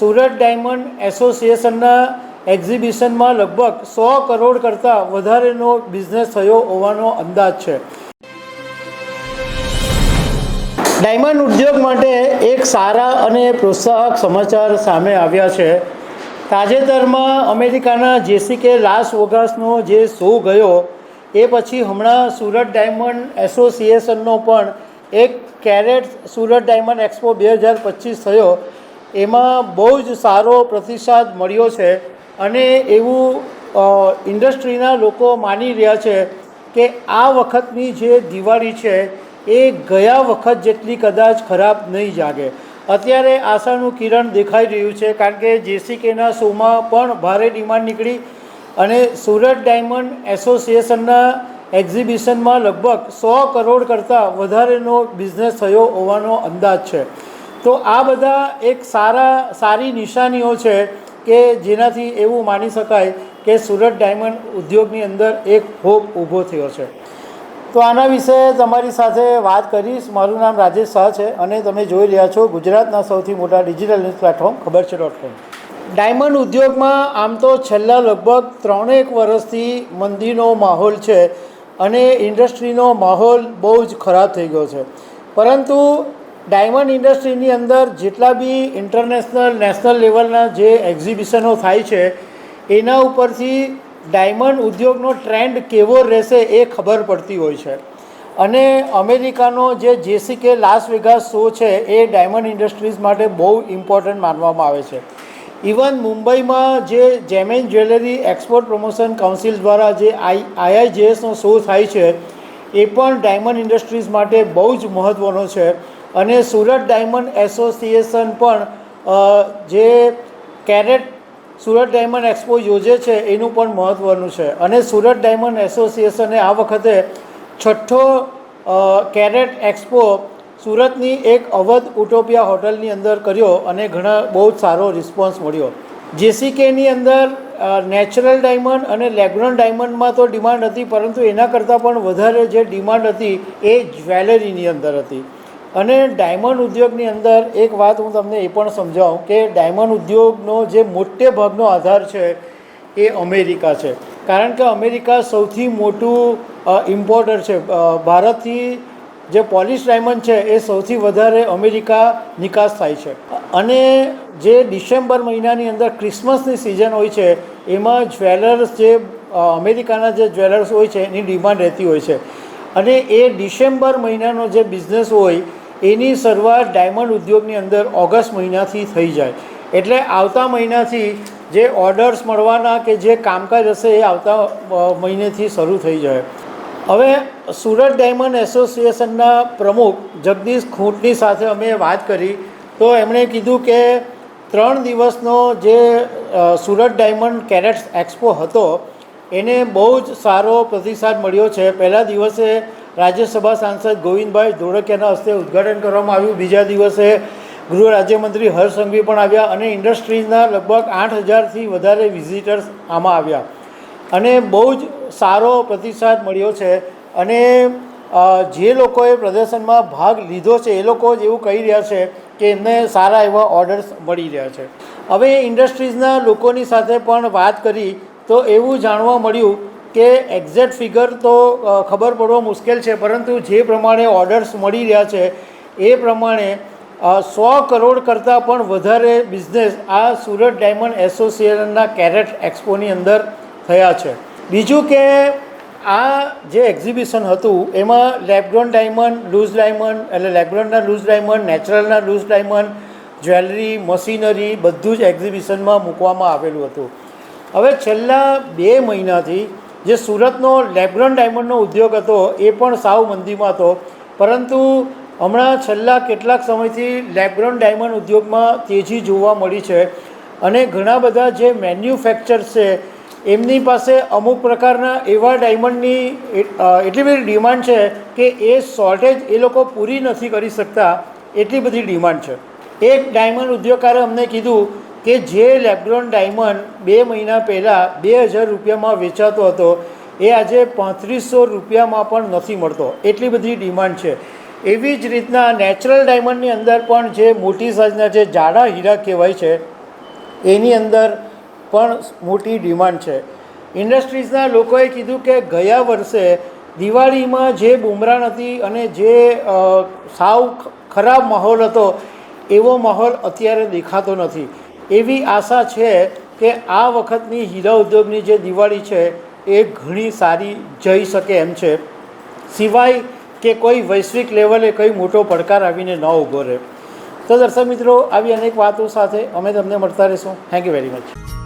Surat diamond એસોસિએશનના એક્ઝિબિશનમાં લગભગ સો કરોડ કરતાં વધારેનો બિઝનેસ થયો હોવાનો અંદાજ છે. ડાયમંડ ઉદ્યોગ માટે એક સારા અને પ્રોત્સાહક સમાચાર સામે આવ્યા છે. તાજેતરમાં અમેરિકાના જેસીકે લાસ વેગાસનો જે શો ગયો, એ પછી હમણાં સુરત ડાયમંડ એસોસિએશનનો પણ એક કેરેટ સુરત ડાયમંડ એક્સપો બે હજાર પચીસ થયો. એમાં બહુ જ સારો પ્રતિસાદ મળ્યો છે અને એવું ઇન્ડસ્ટ્રીના લોકો માની રહ્યા છે કે આ વખતની જે દિવાળી છે એ ગયા વખત જેટલી કદાચ ખરાબ નહીં જાગે. અત્યારે આશાનું કિરણ દેખાઈ રહ્યું છે કારણ કે જેસીકેના શોમાં પણ ભારે ડિમાન્ડ નીકળી અને સુરત ડાયમંડ એસોસિએશનના એક્ઝિબિશનમાં લગભગ સો કરોડ કરતાં વધારેનો બિઝનેસ થયો હોવાનો અંદાજ છે. તો આ બધા એક સારા, સારી નિશાનીઓ છે કે જેનાથી એવું માની શકાય કે સુરત ડાયમંડ ઉદ્યોગની અંદર એક હોપ ઊભો થયો છે. તો આના વિશે તમારી સાથે વાત કરીશ. મારું નામ રાજેશ શાહ છે અને તમે જોઈ રહ્યા છો ગુજરાતના સૌથી મોટા ડિજિટલ ન્યૂઝ પ્લેટફોર્મ, ખબર છે ડોટ કોમ ડાયમંડ ઉદ્યોગમાં આમ તો છેલ્લા લગભગ ત્રણેક વર્ષથી મંદીનો માહોલ છે અને ઇન્ડસ્ટ્રીનો માહોલ બહુ જ ખરાબ થઈ ગયો છે. પરંતુ ડાયમંડ ઇન્ડસ્ટ્રીની અંદર જેટલા બી ઇન્ટરનેશનલ નેશનલ લેવલના જે એક્ઝિબિશનો થાય છે, એના ઉપરથી ડાયમંડ ઉદ્યોગનો ટ્રેન્ડ કેવો રહેશે એ ખબર પડતી હોય છે. અને અમેરિકાનો જે જેસીકે લાસ વેગાસ શો છે, એ ડાયમંડ ઇન્ડસ્ટ્રીઝ માટે બહુ ઇમ્પોર્ટન્ટ માનવામાં આવે છે. ઇવન મુંબઈમાં જે gem and jewellery export promotion council દ્વારા જે આઈ આઈઆઈજીએસનો શો થાય છે, એ પણ ડાયમંડ ઇન્ડસ્ટ્રીઝ માટે બહુ જ મહત્ત્વનો છે. અને સુરત ડાયમંડ એસોસિએશન પણ જે કેરેટ સુરત ડાયમંડ એક્સપો યોજે છે, એનું પણ મહત્ત્વનું છે. અને સુરત ડાયમંડ એસોસિએશને આ વખતે છઠ્ઠો કેરેટ એક્સપો સુરતની એક અવધ ઉટોપિયા હોટલની અંદર કર્યો અને ઘણા બહુ જ સારો રિસ્પોન્સ મળ્યો. જેસીકેની અંદર નેચરલ ડાયમંડ અને લેગ્રોન ડાયમંડમાં તો ડિમાન્ડ હતી, પરંતુ એના કરતાં પણ વધારે જે ડિમાન્ડ હતી એ જ્વેલરીની અંદર હતી. અને ડાયમંડ ઉદ્યોગની અંદર એક વાત હું તમને એ પણ સમજાવું કે ડાયમંડ ઉદ્યોગનો જે મોટે ભાગનો આધાર છે એ અમેરિકા છે. કારણ કે અમેરિકા સૌથી મોટું ઇમ્પોર્ટર છે. ભારતથી જે પોલિશ ડાયમંડ છે એ સૌથી વધારે અમેરિકા નિકાસ થાય છે. અને જે ડિસેમ્બર મહિનાની અંદર ક્રિસમસની સિઝન હોય છે, એમાં જ્વેલર્સ જે અમેરિકાના જે જ્વેલર્સ હોય છે, એની ડિમાન્ડ રહેતી હોય છે. અને એ ડિસેમ્બર મહિનાનો જે બિઝનેસ હોય એની શરૂઆત ડાયમંડ ઉદ્યોગની અંદર ઓગસ્ટ મહિનાથી થઈ જાય. એટલે આવતા મહિનાથી જે ઓર્ડર્સ મળવાના કે જે કામકાજ હશે એ આવતા મહિનેથી શરૂ થઈ જાય. હવે સુરત ડાયમંડ એસોસિએશનના પ્રમુખ જગદીશ ખૂંટની સાથે અમે વાત કરી. તો એમણે કીધું કે ત્રણ દિવસનો જે સુરત ડાયમંડ કેરેટ્સ એક્સપો હતો, એને બહુ જ સારો પ્રતિસાદ મળ્યો છે. પહેલા દિવસે રાજ્યસભા સાંસદ ગોવિંદભાઈ ધોળકિયાના હસ્તે ઉદ્ઘાટન કરવામાં આવ્યું. બીજા દિવસે ગૃહ રાજ્યમંત્રી હર્ષ સંઘવી પણ આવ્યા અને ઇન્ડસ્ટ્રીઝના લગભગ આઠ હજારથી વધારે વિઝિટર્સ આમાં આવ્યા. અને બહુ જ સારો પ્રતિસાદ મળ્યો છે અને જે લોકોએ પ્રદર્શનમાં ભાગ લીધો છે, એ લોકો જ એવું કહી રહ્યા છે કે એમને સારા એવા ઓર્ડર્સ મળી રહ્યા છે. હવે ઇન્ડસ્ટ્રીઝના લોકોની સાથે પણ વાત કરી તો એવું જાણવા મળ્યું કે એક્ઝેક્ટ ફિગર તો ખબર પડવા મુશ્કેલ છે, પરંતુ જે પ્રમાણે ઓર્ડર્સ મળી રહ્યા છે, એ પ્રમાણે સો કરોડ કરતાં પણ વધારે બિઝનેસ આ સુરત ડાયમંડ એસોસિએશનના કેરેટ એક્સપોની અંદર થયા છે. બીજું કે, આ જે એક્ઝિબિશન હતું, એમાં લેબ્રોન ડાયમંડ લૂઝ ડાયમંડ એટલે લેબ્રોનના લૂઝ ડાયમંડ નેચરલના લૂઝ ડાયમંડ જ્વેલરી મશીનરી બધું જ એક્ઝિબિશનમાં મૂકવામાં આવેલું હતું. હવે છેલ્લા બે મહિનાથી જે સુરતનો લેબ્રોન ડાયમંડનો ઉદ્યોગ હતો, એ પણ સાવ મંદીમાં હતો. પરંતુ હમણાં છેલ્લા કેટલાક સમયથી લેબ્રોન ડાયમંડ ઉદ્યોગમાં તેજી જોવા મળી છે અને ઘણા બધા જે મેન્યુફેક્ચર્સ છે, એમની પાસે અમુક પ્રકારના એવા ડાયમંડની એટલી બધી ડિમાન્ડ છે કે એ શોર્ટેજ એ લોકો પૂરી નથી કરી શકતા, એટલી બધી ડિમાન્ડ છે. એક ડાયમંડ ઉદ્યોગકારે અમને કીધું કે જે લેબ્રોન ડાયમંડ બે મહિના પહેલાં બે હજાર રૂપિયામાં વેચાતો હતો, એ આજે પાંત્રીસો રૂપિયામાં પણ નથી મળતો. એટલી બધી ડિમાન્ડ છે. એવી જ રીતના નેચરલ ડાયમંડની અંદર પણ જે મોટી સાઇઝના જે જાડા હીરા કહેવાય છે, એની અંદર પણ મોટી ડિમાન્ડ છે. ઇન્ડસ્ટ્રીઝના લોકોએ કીધું કે ગયા વર્ષે દિવાળીમાં જે બુમરાણ હતી અને જે સાવ ખરાબ માહોલ હતો, એવો માહોલ અત્યારે દેખાતો નથી. એવી આશા છે કે આ વખતની હીરા ઉદ્યોગની જે દિવાળી છે એ ઘણી સારી જઈ શકે એમ છે. સિવાય કે કોઈ વૈશ્વિક લેવલે કંઈ મોટો પડકાર આવીને ન ઊભો રહે. તો દર્શક મિત્રો, આવી અનેક વાતો સાથે અમે તમને મળતા રહીશું. Thank you very much